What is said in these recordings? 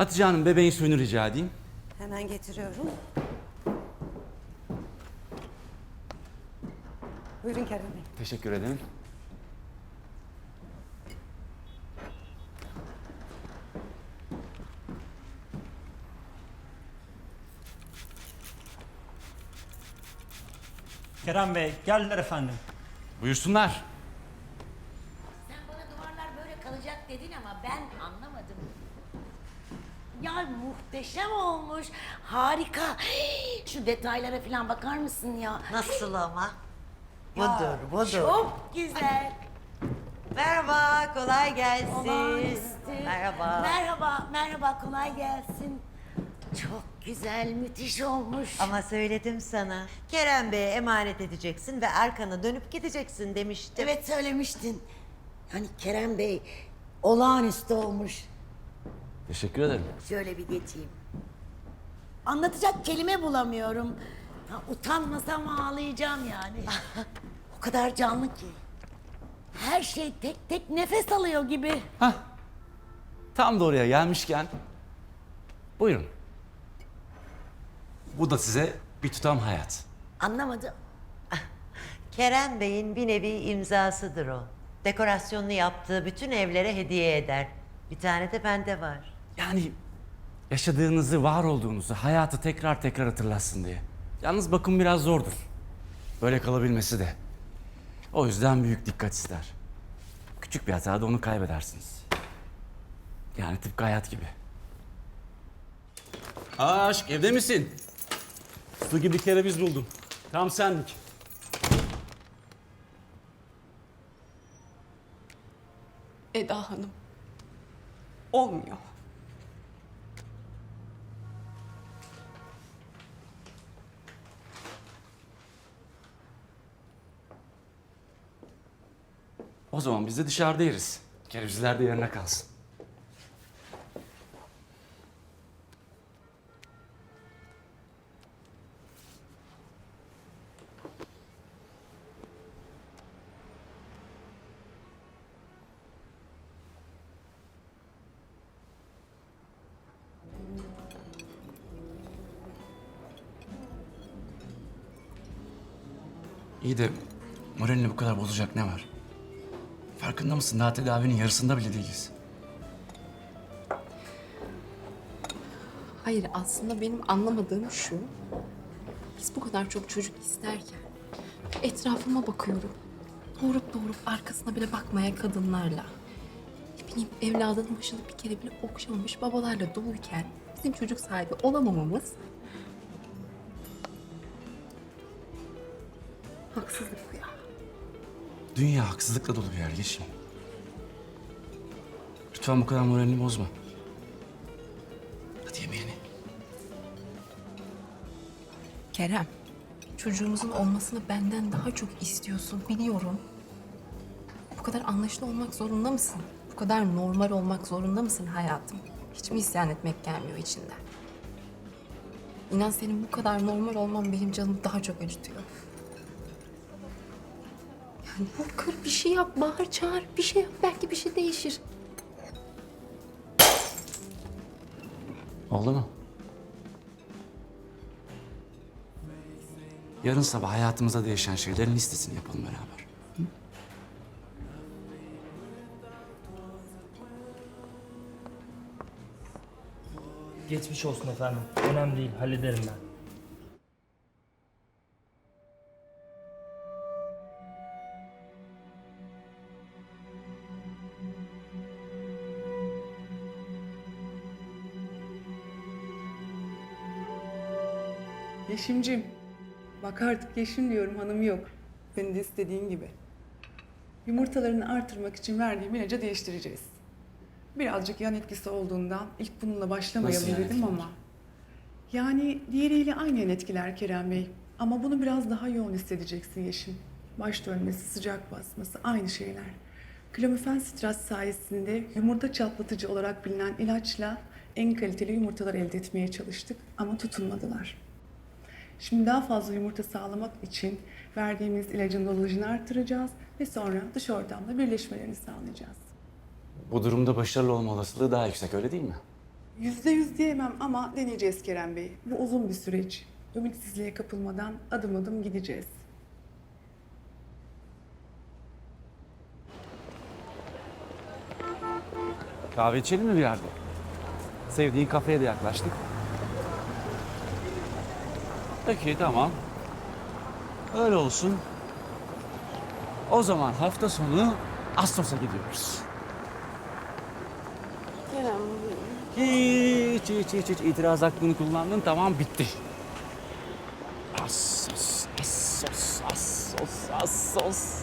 Hatice Hanım bebeğin suyunu rica edeyim. Hemen getiriyorum. Buyurun Kerem Bey. Teşekkür ederim. Kerem Bey geldiler efendim. Buyursunlar. Ya muhteşem olmuş. Harika. Şu detaylara falan bakar mısın ya? Nasıl ama? Ya, Budur, budur. Çok güzel. Merhaba, kolay gelsin. Olağanüstü. Merhaba. Merhaba, merhaba. Kolay gelsin. Çok güzel, müthiş olmuş. Ama söyledim sana. Kerem Bey'e emanet edeceksin ve arkana dönüp gideceksin demiştim. Evet söylemiştin. Yani Kerem Bey olağanüstü olmuş. Teşekkür ederim. Şöyle bir geçeyim. Anlatacak kelime bulamıyorum. Ha, utanmasam ağlayacağım yani. o kadar canlı ki. Her şey tek tek nefes alıyor gibi. Hah. Tam da oraya gelmişken. Buyurun. Bu da size bir tutam hayat. Anlamadım. Kerem Bey'in bir nevi imzasıdır o. Dekorasyonunu yaptığı bütün evlere hediye eder. Bir tane de bende var. Yani yaşadığınızı, var olduğunuzu, hayatı tekrar tekrar hatırlatsın diye. Yalnız bakım biraz zordur. Böyle kalabilmesi de. O yüzden büyük dikkat ister. Küçük bir hatada onu kaybedersiniz. Yani tıpkı hayat gibi. Aşk evde misin? Su gibi kereviz buldum. Tam senlik. Eda Hanım. Olmuyor. O zaman biz de dışarıda yeriz. Kerevizler de yerine kalsın. İyi de moralini bu kadar bozacak ne var? Farkında mısın? Daha tedavinin yarısında bile değiliz. Hayır aslında benim anlamadığım şu. Biz bu kadar çok çocuk isterken etrafıma bakıyorum. Doğurup doğurup arkasına bile bakmaya kadınlarla. Ne bileyim evladının başını bir kere bile okşamamış babalarla doluyken bizim çocuk sahibi olamamamız haksızlık bu ya. Dünya haksızlıkla dolu bir yer Yeşim. Lütfen bu kadar moralini bozma. Hadi yemeğini. Kerem, çocuğumuzun olmasını benden daha çok istiyorsun biliyorum. Bu kadar anlaşılı olmak zorunda mısın? Bu kadar normal olmak zorunda mısın hayatım? Hiç mi isyan etmek gelmiyor içinden? İnan senin bu kadar normal olman benim canımı daha çok acıtıyor. Kır bir şey yap, bağır çağır, bir şey yap. Belki bir şey değişir. Oldu mu? Yarın sabah hayatımızda değişen şeylerin listesini yapalım beraber. Geçmiş olsun efendim. Önemli değil, hallederim ben. Yeşimcim. Bak artık Yeşim diyorum hanım yok. Senin de istediğin gibi. Yumurtalarını artırmak için verdiğim ilacı değiştireceğiz. Birazcık yan etkisi olduğundan ilk bununla başlamayalım Nasıl yan dedim etkiler? ama. Yani diğeriyle aynı yan etkiler Kerem Bey. Ama bunu biraz daha yoğun hissedeceksin Yeşim. Baş dönmesi, sıcak basması aynı şeyler. Klomifen sitraz sayesinde yumurta çatlatıcı olarak bilinen ilaçla en kaliteli yumurtalar elde etmeye çalıştık ama tutunmadılar. Şimdi daha fazla yumurta sağlamak için verdiğimiz ilacın dozajını artıracağız ve sonra dış ortamda birleşmelerini sağlayacağız. Bu durumda başarılı olma olasılığı daha yüksek öyle değil mi? Yüzde yüz diyemem ama deneyeceğiz Kerem Bey. Bu uzun bir süreç. Ümitsizliğe kapılmadan adım adım gideceğiz. Kahve içelim mi bir yerde? Sevdiğin kafeye de yaklaştık. Peki tamam. Öyle olsun. O zaman hafta sonu Astos'a gidiyoruz. Kerem. Hiç hiç hiç hiç itiraz hakkını kullandın tamam bitti. Assos, Assos, Assos, Assos.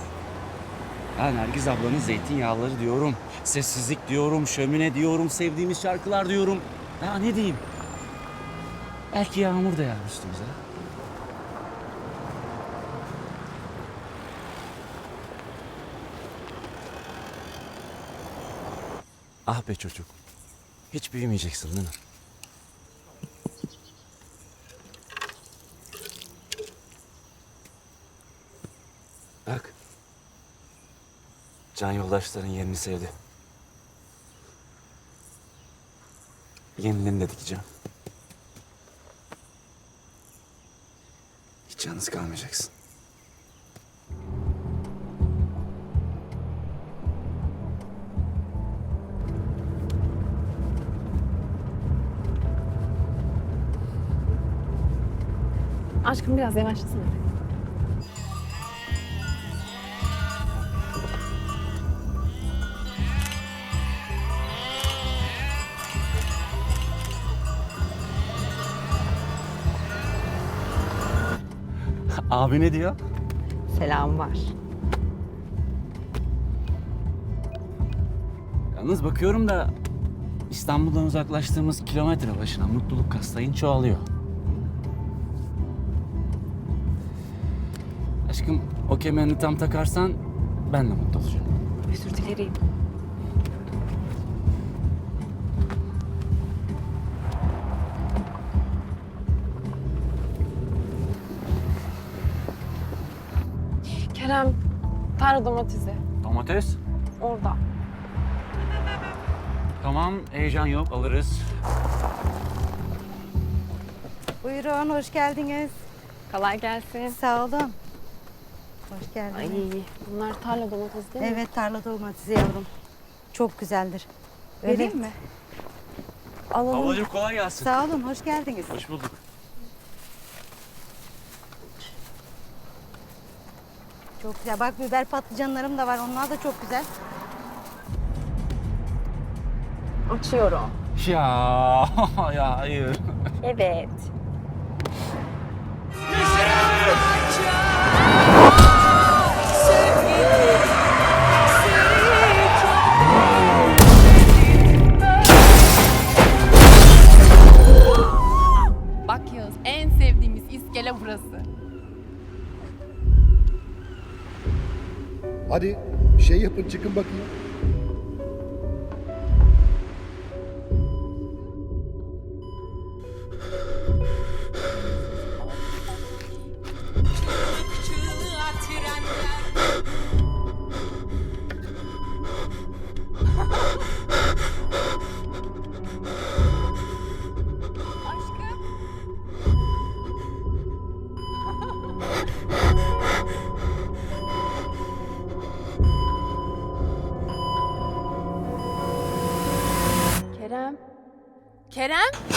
Ben Nergiz ablanın zeytinyağları diyorum. Sessizlik diyorum, şömine diyorum, sevdiğimiz şarkılar diyorum. Daha ne diyeyim? Belki yağmur da yağar üstümüze. Ah be çocuk. Hiç büyümeyeceksin değil mi? Bak. Can yoldaşların yerini sevdi. Yenilerini de dikeceğim. Hiç yalnız kalmayacaksın. Aşkım biraz yavaşlasana. Abi ne diyor? Selam var. Yalnız bakıyorum da İstanbul'dan uzaklaştığımız kilometre başına mutluluk kastayın çoğalıyor. Aşkım o kemerini tam takarsan ben de mutlu olacağım. Özür dilerim. Kerem, tarla domatesi. Domates? Orada. Tamam heyecan yok alırız. Buyurun, hoş geldiniz. Kolay gelsin. Sağ olun. Hoş geldiniz. Ay, bunlar tarla domatesi değil mi? Evet, tarla domatesi yavrum. Çok güzeldir. Vereyim mi? Alalım. Ablacığım kolay gelsin. Sağ olun, hoş geldiniz. Hoş bulduk. Çok güzel. Bak biber patlıcanlarım da var. Onlar da çok güzel. Açıyorum. Ya ya hayır. Evet. Hadi bir şey yapın çıkın bakayım. Kerem.